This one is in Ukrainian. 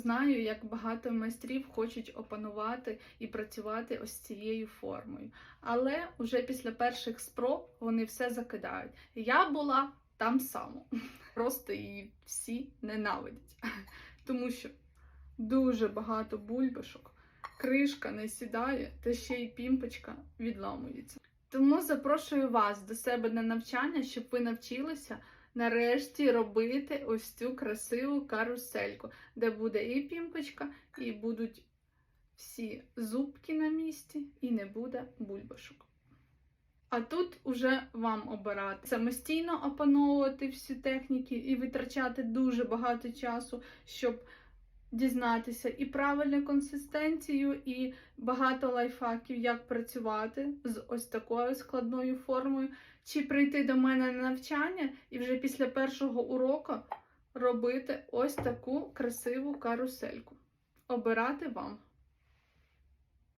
знаю, як багато майстрів хочуть опанувати і працювати ось цією формою. Але вже після перших спроб вони все закидають. Я була там само. Просто її всі ненавидять. Тому що дуже багато бульбашок, кришка не сідає, та ще й пімпочка відламується. Тому запрошую вас до себе на навчання, щоб ви навчилися нарешті робити ось цю красиву карусельку, де буде і пімпочка, і будуть всі зубки на місці, і не буде бульбашок. А тут уже вам обирати самостійно опановувати всі техніки і витрачати дуже багато часу, щоб дізнатися і правильну консистенцію, і багато лайфхаків, як працювати з ось такою складною формою, чи прийти до мене на навчання і вже після першого уроку робити ось таку красиву карусельку. Обирати вам.